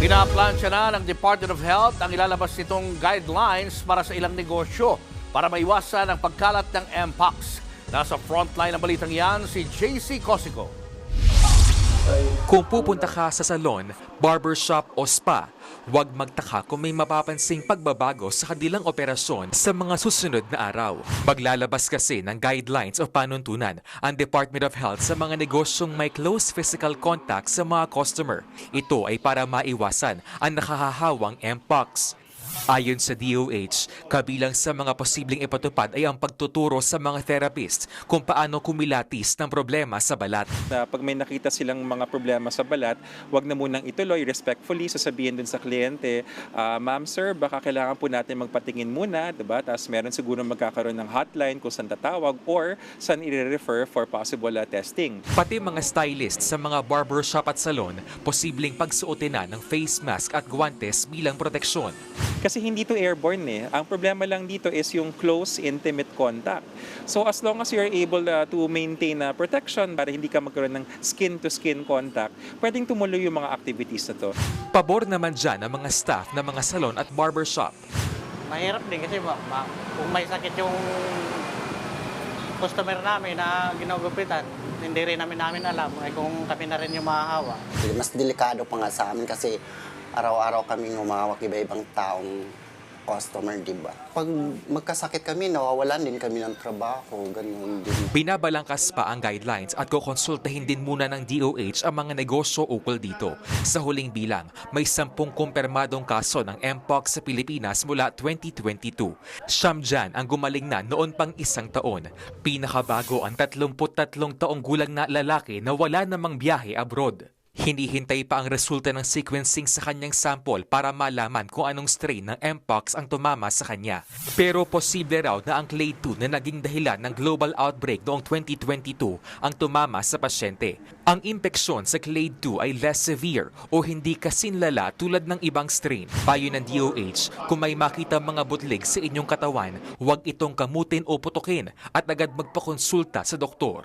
Pinaplansya na ng Department of Health ang ilalabas nitong guidelines para sa ilang negosyo para maiwasan ang pagkalat ng Mpox. Nasa frontline ng balitang yan si JC Cosico. Kung pupunta ka sa salon, barbershop o spa, huwag magtaka kung may mapapansing pagbabago sa kanilang operasyon sa mga susunod na araw. Maglalabas kasi ng guidelines o panuntunan ang Department of Health sa mga negosyong may close physical contact sa mga customer. Ito ay para maiwasan ang nakahahawang Mpox. Ayon sa DOH, kabilang sa mga posibleng ipatupad ay ang pagtuturo sa mga therapist kung paano kumilatis ng problema sa balat. na pag may nakita silang mga problema sa balat, wag na munang ituloy respectfully sasabihin dun sa kliyente, "Ah, ma'am sir, baka kailangan po natin magpatingin muna, 'di ba? Tapos meron siguro magkakaroon ng hotline kung saan tatawag or saan i-refer for possible ah, testing. Pati mga stylist sa mga barbershop at salon, posibleng pagsuotin na ng face mask at guantes bilang proteksyon. Kasi hindi to airborne eh. Ang problema lang dito is yung close intimate contact. So as long as you're able ah, to maintain na protection para hindi ka magkaroon ng skin to skin contact, pwedeng tumuloy yung mga activities na to. Pabor naman dyan ang mga staff ng mga salon at barbershop. Mahirap din kasi ma, ma- kung may sakit yung customer namin na ginugupitan, hindi rin namin namin alam ay kung kami na rin yung mahahawa. Mas delikado pa nga sa amin kasi araw-araw kaming humawak iba-ibang taong customer, di ba? Pag magkasakit kami, nawawalan din kami ng trabaho, ganun din. Binabalangkas pa ang guidelines at kukonsultahin din muna ng DOH ang mga negosyo ukol dito. Sa huling bilang, may sampung kumpirmadong kaso ng Mpox sa Pilipinas mula 2022. Siyam dyan ang gumaling na noon pang isang taon. Pinakabago ang 33 taong gulang na lalaki na wala namang biyahe abroad. Hinihintay pa ang resulta ng sequencing sa kanyang sample para malaman kung anong strain ng Mpox ang tumama sa kanya. Pero posible raw na ang clade 2 na naging dahilan ng global outbreak noong 2022 ang tumama sa pasyente. Ang impeksyon sa clade 2 ay less severe o hindi kasinlala tulad ng ibang strain. Payo ng DOH, kung may makita mga butlig sa inyong katawan, huwag itong kamutin o putukin at agad magpakonsulta sa doktor.